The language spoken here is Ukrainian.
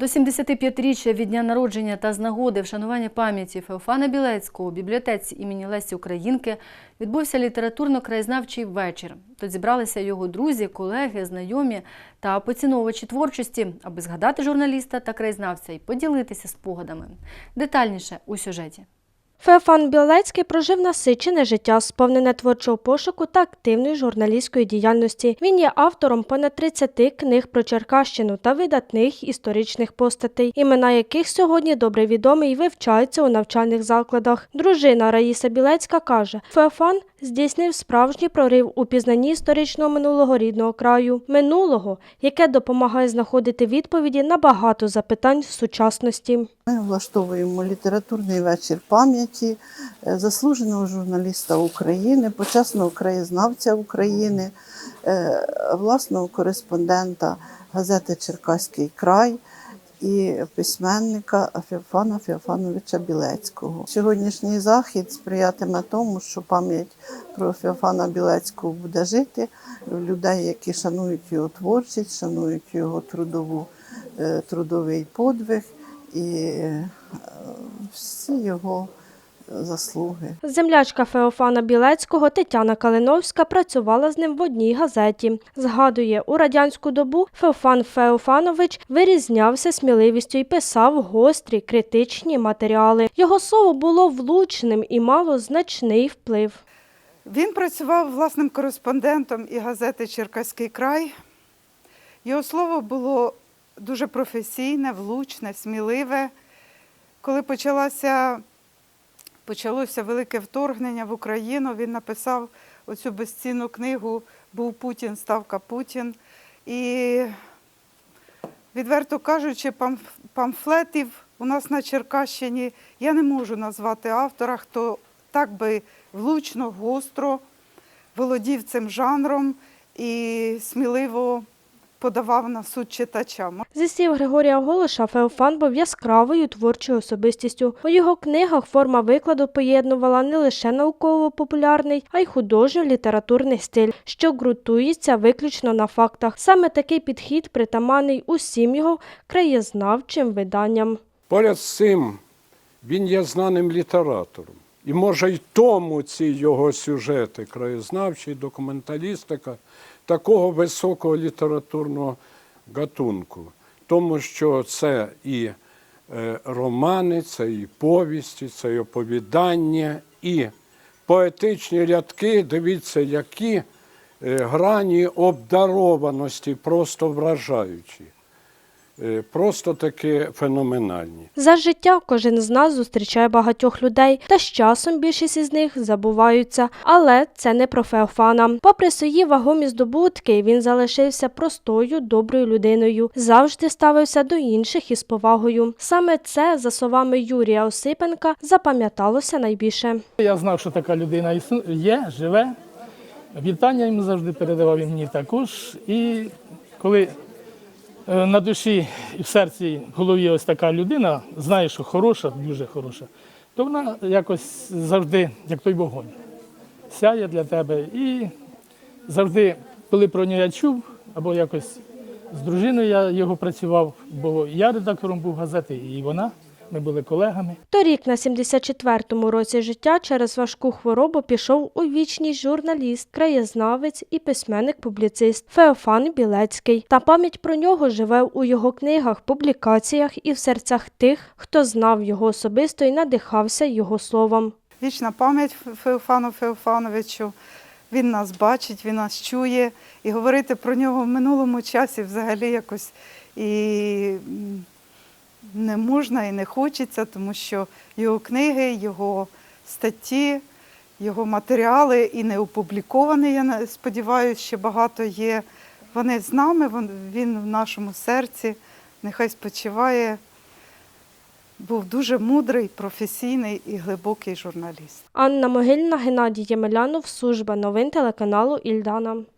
До 75-річчя від дня народження та з нагоди вшанування пам'яті Феофана Білецького у бібліотеці імені Лесі Українки відбувся літературно-краєзнавчий вечір. Тут зібралися його друзі, колеги, знайомі та поціновувачі творчості, аби згадати журналіста та краєзнавця і поділитися спогадами. Детальніше у сюжеті. Феофан Білецький прожив насичене життя, сповнене творчого пошуку та активної журналістської діяльності. Він є автором понад 30 книг про Черкащину та видатних історичних постатей, імена яких сьогодні добре відомі і вивчаються у навчальних закладах. Дружина Раїса Білецька каже, Феофан здійснив справжній прорив у пізнанні історичного минулого рідного краю, минулого, яке допомагає знаходити відповіді на багато запитань в сучасності. Ми влаштовуємо літературний вечір пам'яті е, заслуженого журналіста України, почесного краєзнавця України, е, власного кореспондента газети Черкаський край і письменника Феофана Феофановича Білецького. Сьогоднішній захід сприятиме тому, що пам'ять про Феофана Білецького буде жити людей, які шанують його творчість, шанують його трудову, е, трудовий подвиг і е, всі його заслуги. Землячка Феофана Білецького Тетяна Калиновська працювала з ним в одній газеті. Згадує, у радянську добу Феофан Феофанович вирізнявся сміливістю і писав гострі критичні матеріали. Його слово було влучним і мало значний вплив. Він працював власним кореспондентом і газети Черкаський край. Його слово було дуже професійне, влучне, сміливе. Коли почалося, почалося велике вторгнення в Україну, він написав оцю безцінну книгу Був Путін, ставка Путін. І, відверто кажучи, памфлетів у нас на Черкащині я не можу назвати автора, хто так би влучно, гостро володів цим жанром і сміливо подавав на суд читачам. Зі слів Григорія Голоша, Феофан був яскравою творчою особистістю. У його книгах форма викладу поєднувала не лише науково-популярний, а й художньо-літературний стиль, що ґрунтується виключно на фактах. Саме такий підхід притаманний усім його краєзнавчим виданням. Поряд з цим він є знаним літератором. І може й тому ці його сюжети, краєзнавчі, документалістика, такого високого літературного гатунку. Тому що це і е, романи, це і повісті, це і оповідання, і поетичні рядки, дивіться, які е, грані обдарованості просто вражаючі, просто таки феноменальні. За життя кожен з нас зустрічає багатьох людей, та з часом більшість із них забуваються. Але це не про Феофана. Попри свої вагомі здобутки, він залишився простою, доброю людиною, завжди ставився до інших із повагою. Саме це, за словами Юрія Осипенка, запам'яталося найбільше. Я знав, що така людина є, живе. Вітання йому завжди передавав і мені також. І коли е, на душі і в серці в голові ось така людина, знає, що хороша, дуже хороша, то вона якось завжди, як той вогонь, сяє для тебе. І завжди, коли про нього я чув, або якось з дружиною я його працював, бо я редактором був газети, і вона, ми були колегами. Торік на 74-му році життя через важку хворобу пішов у вічність журналіст, краєзнавець і письменник-публіцист Феофан Білецький. Та пам'ять про нього живе у його книгах, публікаціях і в серцях тих, хто знав його особисто і надихався його словом. Вічна пам'ять Феофану Феофановичу. Він нас бачить, він нас чує. І говорити про нього в минулому часі взагалі якось і не можна і не хочеться, тому що його книги, його статті, його матеріали і не опубліковані, я сподіваюся, ще багато є. Вони з нами, він в нашому серці. Нехай спочиває. Був дуже мудрий, професійний і глибокий журналіст. Анна Могильна, Геннадій Ємелянов, служба новин телеканалу Ільдана.